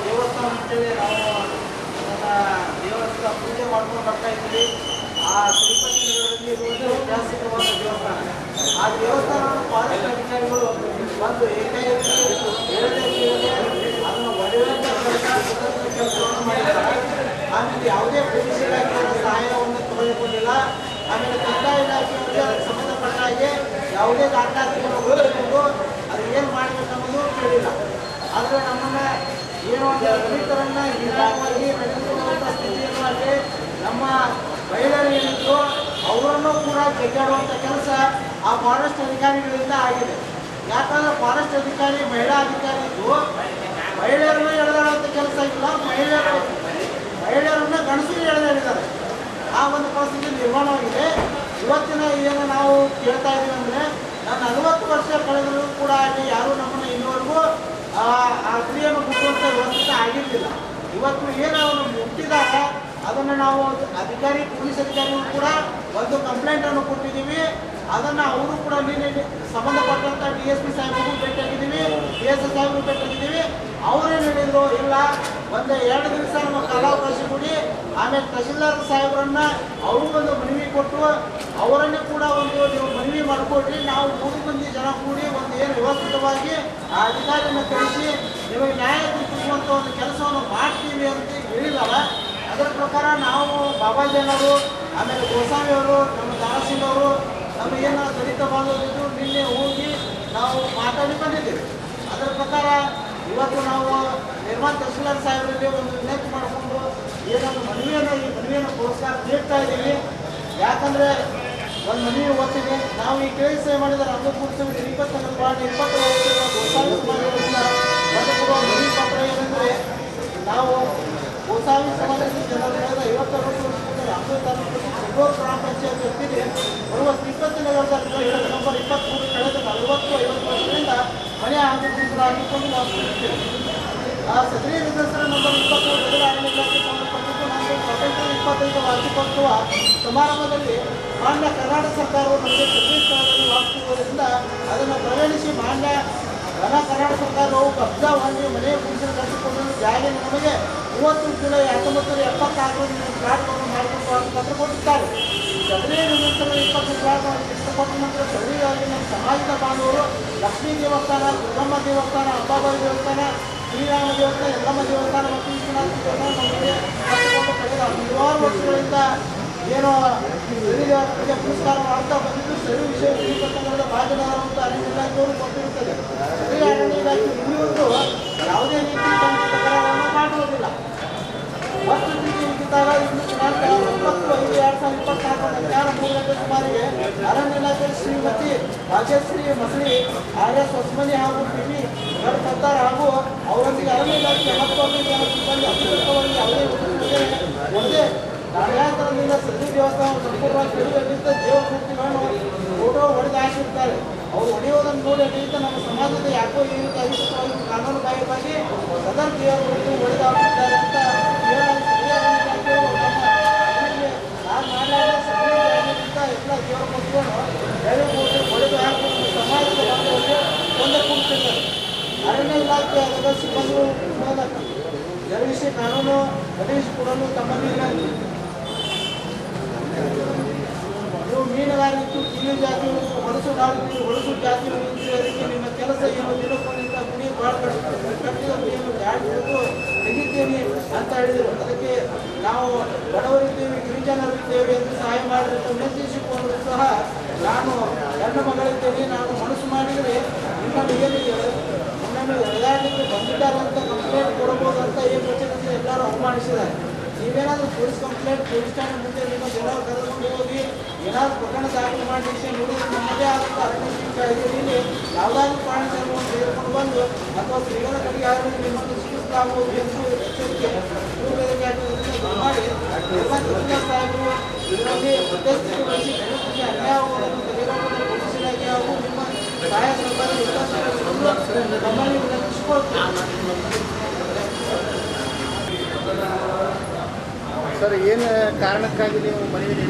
ದೇವಸ್ಥಾನ ಅಂತೇಳಿ ನಾವು ನನ್ನ ದೇವಸ್ಥಾನ ಪೂಜೆ ಮಾಡ್ಕೊಂಡು ಬರ್ತಾ ಇದ್ವಿ ಆ ತಿರುಪತಿ ನಗರದಲ್ಲಿ ಇರುವುದು ಐತಿಹಾಸಿಕವಾದ ದೇವಸ್ಥಾನ. ಆ ದೇವಸ್ಥಾನವನ್ನು ಫಾರೆಸ್ಟ್ ಅಧಿಕಾರಿಗಳು ಬಂದು ಏಕೈಕ ಹೇಳದೆ ಕೇಳದೆ ಅದನ್ನು ಒಡೆಯುವಂಥ ಕೆಲಸ ಕೆಲಸವನ್ನು ಮಾಡಿದ್ದಾರೆ ಆಮೇಲೆ ಯಾವುದೇ ಪೊಲೀಸ್ ಇಲಾಖೆಯ ಸಹಾಯವನ್ನು ತೆಗೆದುಕೊಂಡಿಲ್ಲ ಆಮೇಲೆ ಕಂದಾಯ ಇಲಾಖೆಯವರಿಗೆ ಅದಕ್ಕೆ ಸಂಬಂಧಪಟ್ಟ ಹಾಗೆ ಯಾವುದೇ ದಾಖಲಾತಿಗಳನ್ನು ಓದಿಕೊಂಡು ಅದು ಏನು ಮಾಡಬೇಕನ್ನೋದು ಕೇಳಿಲ್ಲ ಆದರೆ ನಮ್ಮನ್ನ ಹೀನಾಯವಾಗಿ ನಡೆದುಕೊಳ್ಳುವಂಥ ಸ್ಥಿತಿಯನ್ನು ಅಲ್ಲಿ ನಮ್ಮ ಮಹಿಳೆಯರು ಅವರನ್ನು ಕೂಡ ಕೆಟ್ಟಾಡುವಂಥ ಕೆಲಸ ಆ ಫಾರೆಸ್ಟ್ ಅಧಿಕಾರಿಗಳಿಂದ ಆಗಿದೆ. ಯಾಕಂದ್ರೆ ಫಾರೆಸ್ಟ್ ಅಧಿಕಾರಿ, ಮಹಿಳಾ ಅಧಿಕಾರಿ ಇದ್ದು ಮಹಿಳೆಯರನ್ನು ಎಳೆದಾಡುವಂಥ ಕೆಲಸ ಇಲ್ಲ, ಮಹಿಳೆಯರು ಮಹಿಳೆಯರನ್ನ ಗಂಡಸರು ಎಳೆದಾಡಿದ್ದಾರೆ. ಆ ಒಂದು ಪರಿಸ್ಥಿತಿ ನಿರ್ಮಾಣವಾಗಿದೆ. ಇವತ್ತಿನ ಏನು ನಾವು ಕೇಳ್ತಾ ಇದ್ದೀವಿ ಅಂದರೆ ನಾನು ನಲವತ್ತು ವರ್ಷ ಕಳೆದರೂ ಕೂಡ ಅಲ್ಲಿ ಯಾರೂ ಇನ್ನುವರೆಗೂ ಆ ಕ್ರಿಯೆಯನ್ನು ಮುಟ್ಟುವಂಥ ವ್ಯವಸ್ಥೆ ಆಗಿರಲಿಲ್ಲ. ಇವತ್ತು ಏನು ಅವನು ಮುಟ್ಟಿದಾಗ ಅದನ್ನು ನಾವು ಅಧಿಕಾರಿ, ಪೊಲೀಸ್ ಅಧಿಕಾರಿಗಳು ಕೂಡ ಒಂದು ಕಂಪ್ಲೇಂಟನ್ನು ಕೊಟ್ಟಿದ್ದೀವಿ. ಅದನ್ನು ಅವರು ಕೂಡ ನಿನ್ನೆ ಸಂಬಂಧಪಟ್ಟಂಥ ಡಿ ಎಸ್ ಪಿ ಸಾಹೇಬ್ರಿಗೂ ಭೇಟಿಯಾಗಿದ್ದೀವಿ ಡಿ ಎಸ್ ಎಸ್ ಸಾಹೇಬ್ರಿಗೂ ಭೇಟಿಯಾಗಿದ್ದೀವಿ ಅವರೇನು ಹೇಳಿದ್ರು, ಇಲ್ಲ, ಒಂದು ಎರಡು ದಿವಸ ನಮ್ಮ ಕಾಲಾವಕಾಶ ಕೊಡಿ. ಆಮೇಲೆ ತಹಶೀಲ್ದಾರ್ ಸಾಹೇಬ್ರನ್ನ ಅವರು ಒಂದು ಮನವಿ ಕೊಟ್ಟು ಅವರನ್ನೇ ಕೂಡ ಒಂದು ನೀವು ಮನವಿ ಮಾಡಿಕೊಡ್ರಿ. ನಾವು ಮೂರು ಮಂದಿ ಜನ ಕೂಡಿ ಒಂದು ಏನು ವ್ಯವಸ್ಥಿತವಾಗಿ, ಆ ಅಧಿಕಾರಿಯನ್ನು ಕಳಿಸಿ ನಿಮಗೆ ನ್ಯಾಯ ಕಲ್ಪಿಸುವಂಥ ಒಂದು ಕೆಲಸವನ್ನು ಮಾಡ್ತೀವಿ ಅಂತ ಹೇಳಿದಾರ. ಅದರ ಪ್ರಕಾರ ನಾವು ಬಾಬಾಜಿಯವರು ಆಮೇಲೆ ಗೋಸ್ವಾಮಿ ಅವರು, ನಮ್ಮ ದಾಸಿನವರು ನಮ್ಮ ಏನು ದಲಿತ ಬಾಂಧವರು ನಿನ್ನೆ ಹೋಗಿ ನಾವು ಮಾತಾಡಿ ಬಂದಿದ್ದೇವೆ. ಅದರ ಪ್ರಕಾರ ಇವತ್ತು ನಾವು ನಿರ್ಮಾಣ ತಹಸೀಲ್ದಾರ್ ಸಾಹೇಬರಲ್ಲಿ ಒಂದು ವಿನಂತಿ ಮಾಡಿಕೊಂಡು ಏನೊಂದು ಮನವಿಯನ್ನು, ಈ ಮನವಿಯನ್ನು ಪುರಸ್ಕಾರ ನೀಡ್ತಾ ಇದ್ದೀವಿ ಯಾಕಂದರೆ ಒಂದು ಮನೆ ಓದ್ತೀವಿ ನಾವು ಈ ಕೇಳಿ ಮಾಡಿದರೆ ಅದು ಕೂಡಿಸಿ ಇಪ್ಪತ್ತೊಂದು ವಾರ್ಡ್ ಇಪ್ಪತ್ತು ಮನೆ ಪಾತ್ರ ಏನಂದ್ರೆ ಬಂದುಕೊಡುವ ಮನವಿ ಪತ್ರ ಏನೆಂದರೆ, ನಾವು ಗೋಸಾವಿ ಸಮಾಜದ ಜನರು ಕಳೆದ ಐವತ್ತಾರು ವರ್ಷಗಳ ಅಂದು ತಾಲೂಕು ಬೆಂಗಳೂರು ಗ್ರಾಮ ಪಂಚಾಯತ್ ವ್ಯಕ್ತಿಗೆ ಬರುವ ಇಪ್ಪತ್ತು ನಗರದ ನಂಬರ್ ಇಪ್ಪತ್ತ್ಮೂರು ಕಳೆದ ನಲವತ್ತು, ಐವತ್ತು ವರ್ಷದಿಂದ ಮನೆ ಆಗಿಕೊಂಡು ನಾವು ಆ ನಿದರ್ಶನ ನಂಬರ್ ಇಪ್ಪತ್ತ್ಮೂರು ನಗರ ಅರಣ್ಯ ಸ್ವಾತಂತ್ರ್ಯ ಇಪ್ಪತ್ತೈದು ವಾರ್ಷಿಕೋತ್ಸವ ಸಮಾರಂಭದಲ್ಲಿ ಮಾನ್ಯ ಕರ್ನಾಟಕ ಸರ್ಕಾರವು ನಮಗೆ ಪ್ರತಿ ಸ್ಥಳದಲ್ಲಿ ವಾಸಿಸುವುದರಿಂದ ಅದನ್ನು ಪರಿಗಣಿಸಿ ಮಾನ್ಯ ಘನ ಕರ್ನಾಟಕ ಸರ್ಕಾರವು ಕಬ್ಜಾ ಹೊಂದಿ ಮನೆ ಗುಡಿಸಲು ಕಟ್ಟಿಕೊಂಡು ಜಾಗ ನಮಗೆ ಮೂವತ್ತು ಜುಲೈ ಹತ್ತೊಂಬತ್ತು ನೂರ ಎಪ್ಪತ್ತಾರರಲ್ಲಿ ಫ್ಲಾಟ್ಗಳನ್ನು ಮಾಡಿಕೊಂಡು ಪತ್ರ ಕೊಟ್ಟಿದ್ದಾರೆ. ಸದರಿ ನಂತರ ಇಪ್ಪತ್ತು ಫ್ಲಾಟ್ಗಳನ್ನು ಇಷ್ಟಪಟ್ಟ ನಂತರ ಸದರಿಯಾಗಿ ನಮ್ಮ ಸಮಾಜದ ಬಾಂಧವರು ಲಕ್ಷ್ಮೀ ದೇವಸ್ಥಾನ, ದುರ್ಗಮ್ಮ ದೇವಸ್ಥಾನ ಅಂಬಾಬಾಯಿ ದೇವಸ್ಥಾನ ಶ್ರೀರಾಮ ದೇವಸ್ಥಾನ ಎಲ್ಲಮ್ಮ ದೇವಸ್ಥಾನ ಮತ್ತು ವಿಶ್ವನಾಥ ದೇವಸ್ಥಾನ ನಮಗೆ ಕಳೆದ ಹಲವಾರು ವರ್ಷಗಳಿಂದ ಏನು ಶ್ರೀ ದೇವಸ್ಥಾನಕ್ಕೆ ಪುರಸ್ಕಾರ ಮಾಡ್ತಾ ಬಂದಿದ್ದು ಸರಿ ವಿಷಯ ಭಾಗದಾರ ಮತ್ತು ಅರಣ್ಯ ಇಲಾಖೆಯವರು ಭಾಗ್ಯಶ್ರೀ ಮಸಳಿ ಆರ್ ಎಸ್ ಹೊಸಮನಿ ಹಾಗೂ ಪಿ ವಿ ಗಡ್ಕತ್ತಾರ್ ಹಾಗೂ ಅವರೊಂದಿಗೆ ಅರಣ್ಯ ಇಲಾಖೆ ಹತ್ತು ಅರಣ್ಯ ಜನ ಸಿಬ್ಬಂದಿ ಯಾವುದೇ ಉದ್ದೇಶ ಒಂದೇ ಕಾರ್ಯಾಂತರದಿಂದ ಸದ್ಯ ದೇವಸ್ಥಾನ ಸಂಪೂರ್ಣವಾಗಿ ಕೆಡವಿದ್ದ ದೇವಮೂರ್ತಿಗಳನ್ನು ಫೋಟೋ ಹೊಡೆದು ಹಾಕಿರ್ತಾರೆ ಅವರು ಹೊಡೆಯುವುದನ್ನು ನೋಡಿ ಅನೇಕ ನಮ್ಮ ಸಮಾಜದ ಯಾಕೋ ಈ ರೀತಿ ಅಧಿಕೃತವಾಗಿ ಕಾನೂನು ಬಾಹಿರವಾಗಿ ಸದಾ ದೇವರನ್ನು ಹೊಡೆದು ಹಾಕಿದ್ದಾರೆ ಅಂತ ಹೇಳಲು ಸರಿಯಾದ ಇಲಾಖೆಯು ನಮ್ಮ ಇದರಲ್ಲಿ ನಾನು ಮಾಡಲಾದ ಸಭೆಯಿಂದ ಎಲ್ಲ ದೇವರ ಮೂರ್ತಿಗಳನ್ನು ಎಳೆ ಮೂರ್ತಿ ಹೊಡೆದು ಹಾಕಿ ನಮ್ಮ ಸಮಾಜದ ಬಾಂಧವರಿಗೆ ಒಂದೇ ಕೂಡ್ತಿದ್ದಾರೆ ಅರಣ್ಯ ಇಲಾಖೆ ಅದರ ಸಿಬ್ಬಂದಿಗಳು ಮೂಲಕ ಜರುಗಿಸಿ ಕಾನೂನು ಒದಗಿಸಿಕೊಡಲು ತಮ್ಮಲ್ಲಿ ವಿನಂತಿ ನೀವು ಮೀನುಗಾರಿಕೆ ಕೀಳು ಜಾತಿ ಹೊಲಸು ನಾಲ್ಕು ಹೊಲಸು ಜಾತಿ ಉಳಿಸುವುದಕ್ಕೆ ನಿಮ್ಮ ಕೆಲಸ ಏನು ದಿನಕ್ಕೊಂದಿದ್ದ ಗುಣಿ ಭಾಳ ಕಟ್ಟಿದ ಗುಣಿಯನ್ನು ಗಾಡಿ ಹಿಡಿದು ತೆಗಿತೀನಿ ಅಂತ ಹೇಳಿದರು ಅದಕ್ಕೆ ನಾವು ಬಡವರಿದ್ದೇವೆ ಗಿರಿಜನರಿದ್ದೇವೆ ಎಂದು ಸಹಾಯ ಮಾಡಿದ ವಿನಂತಿಸಿಕೊಂಡರೂ ಸಹ ನಾನು ಹೆಣ್ಣು ಮಗಳಿದ್ದೇನೆ, ನಾನು ಮನಸ್ಸು ಮಾಡಿದರೆ ನಿಮ್ಮ ಏನಿದೆ ಎಳೆದಾಡಲಿಕ್ಕೆ ಬಂದಿದ್ದಾರೆ ಅಂತ ಕಂಪ್ಲೇಂಟ್ ಕೊಡಬಹುದು ಅಂತ ಏನು ಎಲ್ಲರೂ ಅವಮಾನಿಸಿದ್ದಾರೆ. ನೀವೇನಾದರೂ ಪೊಲೀಸ್ ಕಂಪ್ಲೇಂಟ್ ಪೊಲೀಸ್ ಠಾಣೆ ಮುಂದೆ ನಿಮ್ಮ ಜನ ಕರೆದುಕೊಂಡು ಹೋಗಿ ಏನಾದರೂ ಪ್ರಕರಣ ದಾಖಲು ಮಾಡಲಿಕ್ಕೆ ನೋಡಿದ್ರೆ ನಮ್ಮದೇ ಆದಂಥ ಅರಣ್ಯ ಕಾಯ್ದೆಯಲ್ಲಿ ಯಾವುದಾದ್ರೂ ಪ್ರಾಣಿ ಧರ್ಮವನ್ನು ತೆಗೆದುಕೊಂಡು ಬಂದು ಅಥವಾ ಸ್ತ್ರೀಗಳ ಕಡೆಗೆ ನಿಮ್ಮನ್ನು ಹಾಕಿರುವುದರಿಂದ ಮಾಡಿ ತಹಸೀಲ್ದಾರ್ ಸಾಹೇಬರು ಇದರಲ್ಲಿ ಮಧ್ಯಸ್ಥಿಕೆ ವಹಿಸಿ ತೆಗೆದುಕೊಂಡು ಪೊಲೀಸ್ ಇಲಾಖೆ ಹಾಗೂ ಸರ್, ಏನು ಕಾರಣಕ್ಕಾಗಿ ನೀವು ಮನವಿ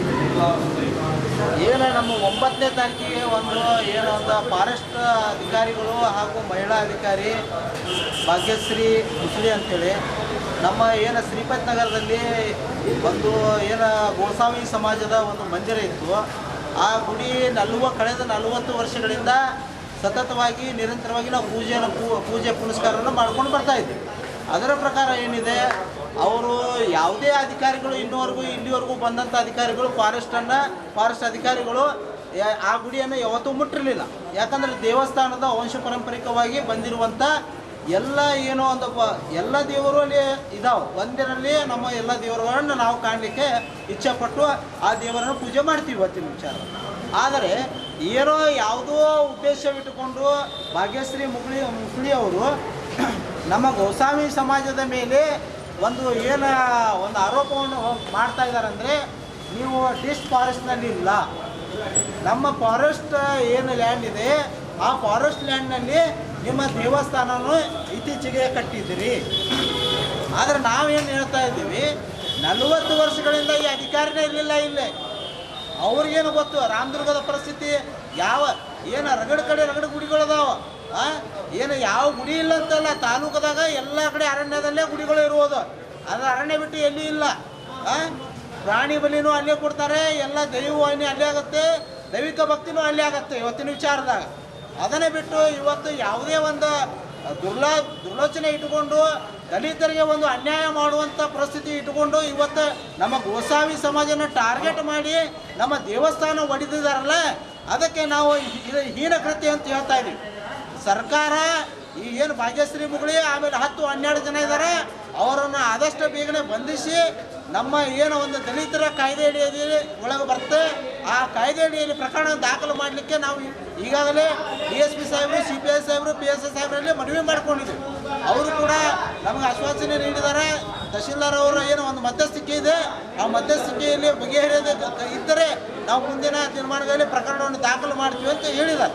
ಏನು, ನಮ್ಮ ಒಂಬತ್ತನೇ ತಾರೀಕಿಗೆ ಒಂದು ಏನು, ಒಂದು ಫಾರೆಸ್ಟ್ ಅಧಿಕಾರಿಗಳು ಹಾಗೂ ಮಹಿಳಾ ಅಧಿಕಾರಿ ಭಾಗ್ಯಶ್ರೀ ಮುಸ್ಲಿ ಅಂತೇಳಿ, ನಮ್ಮ ಏನು ಶ್ರೀಪತ್ ನಗರದಲ್ಲಿ ಒಂದು ಏನು ಗೋಸಾವಿ ಸಮಾಜದ ಒಂದು ಮಂದಿರ ಇತ್ತು. ಆ ಗುಡಿ ನಲ್ವ ಕಳೆದ ನಲವತ್ತು ವರ್ಷಗಳಿಂದ ಸತತವಾಗಿ ನಿರಂತರವಾಗಿ ನಾವು ಪೂಜೆಯನ್ನು ಪೂಜೆ ಪುನಸ್ಕಾರವನ್ನು ಮಾಡ್ಕೊಂಡು ಬರ್ತಾ ಇದ್ದೀವಿ ಅದರ ಪ್ರಕಾರ ಏನಿದೆ? ಅವರು ಯಾವುದೇ ಅಧಿಕಾರಿಗಳು ಇನ್ನೂವರೆಗೂ, ಇಲ್ಲಿವರೆಗೂ ಬಂದಂಥ ಅಧಿಕಾರಿಗಳು ಫಾರೆಸ್ಟನ್ನು ಫಾರೆಸ್ಟ್ ಅಧಿಕಾರಿಗಳು ಆ ಗುಡಿಯನ್ನು ಯಾವತ್ತೂ ಮುಟ್ಟಿರಲಿಲ್ಲ. ಯಾಕಂದರೆ ದೇವಸ್ಥಾನದ ವಂಶ ಪಾರಂಪರಿಕವಾಗಿ ಬಂದಿರುವಂಥ ಎಲ್ಲ ಏನೋ ಒಂದಪ್ಪ ಎಲ್ಲ ದೇವರು ಅಲ್ಲಿ ಇದಾವೆ. ಒಂದಿನಲ್ಲಿ ನಮ್ಮ ಎಲ್ಲ ದೇವರುಗಳನ್ನು ನಾವು ಕಾಣಲಿಕ್ಕೆ ಇಚ್ಛೆಪಟ್ಟು ಆ ದೇವರನ್ನು ಪೂಜೆ ಮಾಡ್ತೀವಿ ಇವತ್ತಿನ ವಿಚಾರ. ಆದರೆ, ಏನೋ ಯಾವುದೋ ಉದ್ದೇಶವಿಟ್ಟುಕೊಂಡು ಭಾಗ್ಯಶ್ರೀ ಮುಗುಳಿ ಅವರು ನಮ್ಮ ಗೋಸ್ವಾಮಿ ಸಮಾಜದ ಮೇಲೆ ಒಂದು ಏನು, ಒಂದು ಆರೋಪವನ್ನು ಮಾಡ್ತಾ ಇದ್ದಾರೆ ಅಂದರೆ ನೀವು ಡಿಸ್ಟ್ ಫಾರೆಸ್ಟ್ನಲ್ಲಿ ಇಲ್ಲ. ನಮ್ಮ ಫಾರೆಸ್ಟ್ ಏನು ಲ್ಯಾಂಡ್ ಇದೆ, ಆ ಫಾರೆಸ್ಟ್ ಲ್ಯಾಂಡ್ನಲ್ಲಿ ನಿಮ್ಮ ದೇವಸ್ಥಾನನೂ ಇತ್ತೀಚೆಗೆ ಕಟ್ಟಿದ್ದೀರಿ. ಆದರೆ ನಾವೇನು ಹೇಳ್ತಾ ಇದ್ದೀವಿ, ನಲವತ್ತು ವರ್ಷಗಳಿಂದ ಈ ಅಧಿಕಾರಿನೇ ಇರಲಿಲ್ಲ ಇಲ್ಲಿ. ಅವ್ರಿಗೇನು ಗೊತ್ತು, ರಾಮದುರ್ಗದ ಪರಿಸ್ಥಿತಿ ಯಾವ, ಏನು ರಗಡ ಕಡೆ ರಗಡ ಗುಡಿಗಳದಾವ ಏನು ಯಾವ ಗುಡಿ ಇಲ್ಲ ಅಂತಲ್ಲ, ತಾಲೂಕದಾಗ ಎಲ್ಲ ಕಡೆ ಅರಣ್ಯದಲ್ಲೇ ಗುಡಿಗಳು ಇರುವುದು. ಅದು ಅರಣ್ಯ ಬಿಟ್ಟು ಎಲ್ಲಿ ಇಲ್ಲ? ಪ್ರಾಣಿ ಬಲಿನೂ ಅಲ್ಲೇ ಕೊಡ್ತಾರೆ, ಎಲ್ಲ ದೈವವಾಹಿನಿ ಅಲ್ಲೇ ಆಗುತ್ತೆ, ದೈವಿಕ ಭಕ್ತಿನೂ ಅಲ್ಲೇ ಆಗುತ್ತೆ ಇವತ್ತಿನ ವಿಚಾರದಾಗ. ಅದನ್ನೇ ಬಿಟ್ಟು ಇವತ್ತು ಯಾವುದೇ ಒಂದು ದುರ್ಲಾ ದುರ್ಲೋಚನೆ ಇಟ್ಟುಕೊಂಡು ದಲಿತರಿಗೆ ಒಂದು ಅನ್ಯಾಯ ಮಾಡುವಂಥ ಪರಿಸ್ಥಿತಿ ಇಟ್ಟುಕೊಂಡು ಇವತ್ತು ನಮ್ಮ ಗೋಸಾವಿ ಸಮಾಜನ ಟಾರ್ಗೆಟ್ ಮಾಡಿ ನಮ್ಮ ದೇವಸ್ಥಾನ ಒಡೆದಿದ್ದಾರಲ್ಲ, ಅದಕ್ಕೆ ನಾವು ಹೀನ ಕೃತಿ ಅಂತ ಹೇಳ್ತಾ ಇದ್ದೀವಿ ಸರ್ಕಾರ ಈ ಏನು ಭಾಗ್ಯಶ್ರೀ ಮುಗಳಿ ಆಮೇಲೆ ಹತ್ತು ಹನ್ನೆರಡು ಜನ ಇದ್ದಾರೆ ಅವರನ್ನು ಆದಷ್ಟು ಬೇಗನೆ ಬಂಧಿಸಿ ನಮ್ಮ ಏನು ಒಂದು ದಲಿತರ ಕಾಯ್ದೆ ಅಡಿಯಲ್ಲಿ ಒಳಗೆ ಬರುತ್ತೆ. ಆ ಕಾಯ್ದೆ ಅಡಿಯಲ್ಲಿ ಪ್ರಕರಣ ದಾಖಲು ಮಾಡಲಿಕ್ಕೆ ನಾವು ಈಗಾಗಲೇ ಡಿ ಎಸ್ ಪಿ ಸಾಹೇಬರು, ಸಿ ಪಿ ಐ ಸಾಹೇಬರು, ಪಿ ಎಸ್ ಎಸ್ ಸಾಹೇಬರಲ್ಲಿ ಮನವಿ ಮಾಡ್ಕೊಂಡಿದ್ದೀವಿ ಅವರು ಕೂಡ ನಮಗೆ ಆಶ್ವಾಸನೆ ನೀಡಿದ್ದಾರೆ. ತಹಶೀಲ್ದಾರ್ ಅವರು ಏನು ಒಂದು ಮಧ್ಯಸ್ಥಿಕೆ ಇದೆ. ಆ ಮಧ್ಯಸ್ಥಿಕೆಯಲ್ಲಿ ಬಗೆಹರಿಯದ ಇದ್ದರೆ ನಾವು ಮುಂದಿನ ತೀರ್ಮಾನಗಳಲ್ಲಿ ಪ್ರಕರಣವನ್ನು ದಾಖಲು ಮಾಡ್ತೀವಿ ಅಂತ ಹೇಳಿದ್ದಾರೆ.